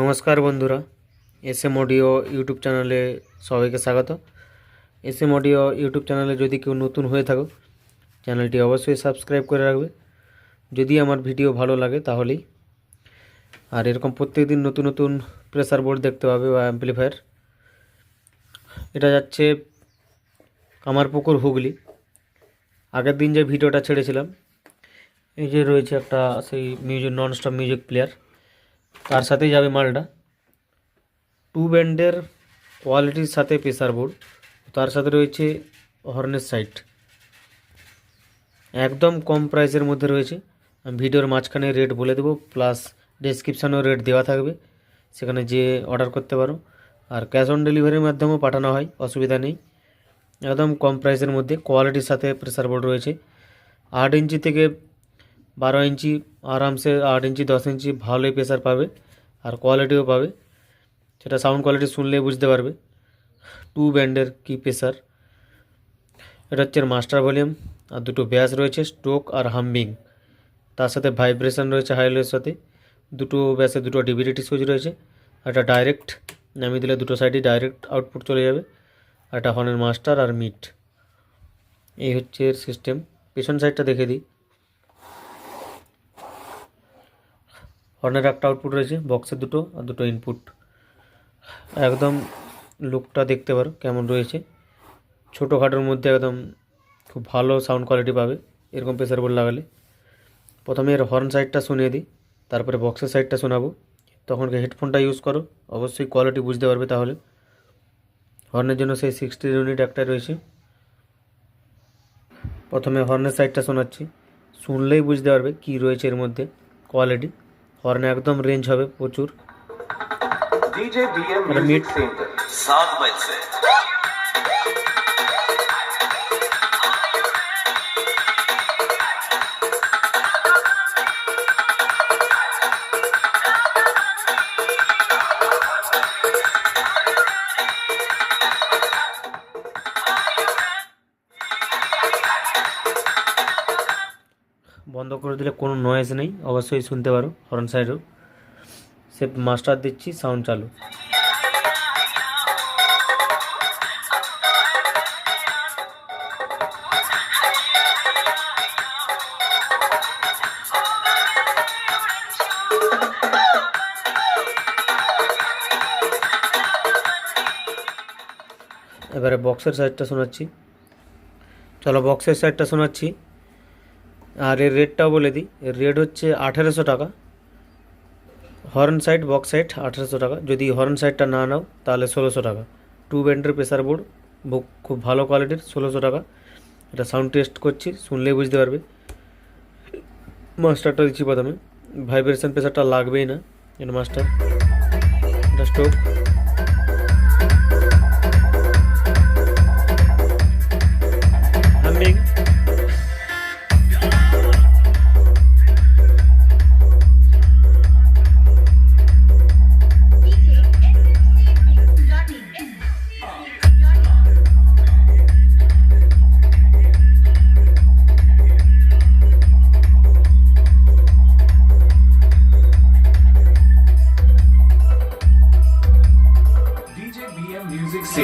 নমস্কার বন্ধুরা S M audio YouTube চ্যানেলে সবাইকে স্বাগত। এস এম অডিও ইউটিউব চ্যানেলে যদি কেউ নতুন হয়ে থাকো, চ্যানেলটি অবশ্যই সাবস্ক্রাইব করে রাখবে। যদি আমার ভিডিও ভালো লাগে তাহলেই। আর এরকম প্রত্যেক দিন নতুন নতুন প্রেসার বোর্ড দেখতে পাবে বা অ্যাম্পলিফায়ার। এটা যাচ্ছে কামারপুকুর হুগলি। আগের দিন যে ভিডিওটা ছেড়েছিলাম, এই যে রয়েছে একটা সেই music non stop music player তার সাথেই যাবে মালটা। টু ব্যান্ডের কোয়ালিটির সাথে প্রেসার বোর্ড তার সাথে রয়েছে হর্নের সাইট একদম কম প্রাইসের মধ্যে রয়েছে। আমি ভিডিওর মাঝখানে রেট বলে দেবো প্লাস ডেসক্রিপশানেও রেট দেওয়া থাকবে। সেখানে যে অর্ডার করতে পারো। আর ক্যাশ অন ডেলিভারির মাধ্যমেও পাঠানো হয়, অসুবিধা নেই। একদম কম প্রাইসের মধ্যে কোয়ালিটির সাথে প্রেসার বোর্ড রয়েছে। আট ইঞ্চি থেকে বারো ইঞ্চি, আরামসে আট ইঞ্চি, দশ ইঞ্চি ভালোই প্রেসার পাবে আর কোয়ালিটিও পাবে। সেটা সাউন্ড কোয়ালিটি শুনলেই বুঝতে পারবে। টু ব্যান্ডের কি প্রেসার এটা হচ্ছে মাস্টার ভলিউম আর দুটো ব্যাস রয়েছে স্ট্রোক আর হাম্বিং তার সাথে ভাইব্রেশন রয়েছে হাইলোয়ের সাথে। দুটো ব্যাসে দুটো ডিভিডিটি সুইচ রয়েছে। একটা ডাইরেক্ট নামিয়ে দিলে দুটো সাইডে ডাইরেক্ট আউটপুট চলে যাবে। একটা হর্নের মাস্টার আর মিট এই হচ্ছে এর সিস্টেম পেছন সাইডটা দেখে দিই। হর্নের একটা আউটপুট রয়েছে বক্সের দুটো আর দুটো ইনপুট একদম লুকটা দেখতে পারো কেমন রয়েছে। ছোটোখাটোর মধ্যে একদম খুব ভালো সাউন্ড কোয়ালিটি পাবে, এরকম প্রেসার বোর্ড লাগালে। প্রথমে এর হর্ন সাইডটা শুনিয়ে দিই, তারপরে বক্সের সাইডটা শোনাবো। তখন হেডফোনটা ইউজ করো, অবশ্যই কোয়ালিটি বুঝতে পারবে তাহলে। হর্নের জন্য সেই সিক্সটি ইউনিট একটাই রয়েছে। প্রথমে হর্নের সাইডটা শোনাচ্ছি, শুনলেই বুঝতে পারবে কী রয়েছে এর মধ্যে কোয়ালিটি হর্নে একদম রেঞ্জ হবে প্রচুর DJ BM music centre 7 mile সে বন্ধ করে দিলে কোনো নয়েজ নেই। অবশ্যই শুনতে পারো হর্ন সাইডেও সে মাস্টার দিচ্ছি সাউন্ড চালু। এবারে বক্সের সাইডটা শোনাচ্ছি। চলো বক্সের সাইডটা শোনাচ্ছি। আর এর রেটটাও বলে দিই। এর রেট হচ্ছে আঠেরোশো টাকা। হর্ন সাইড বক্স সাইড আঠেরোশো টাকা। যদি হর্ন সাইডটা না নাও, তাহলে ষোলোশো টাকা। টু ব্যান্ডের প্রেসার বোর্ড খুব ভালো কোয়ালিটির ষোলোশো টাকা। এটা সাউন্ড টেস্ট করছি, শুনলেই বুঝতে পারবে। মাস্টারটা দিচ্ছি প্রথমে। ভাইব্রেশন প্রেসারটা লাগবেই না এটা মাস্টার এটা স্টোভ আমি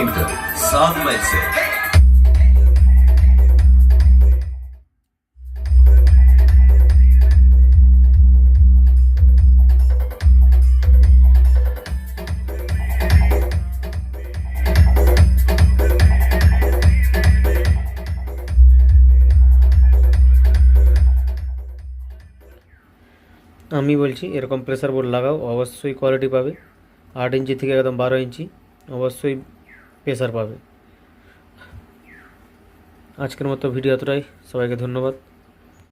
বলছি এরকম প্রেসার বোর্ড লাগাও অবশ্যই কোয়ালিটি পাবে আট ইঞ্চি থেকে একদম বারো ইঞ্চি অবশ্যই প্রেসার পাবে। আজকের মতো ভিডিও এতটাই। সবাইকে ধন্যবাদ।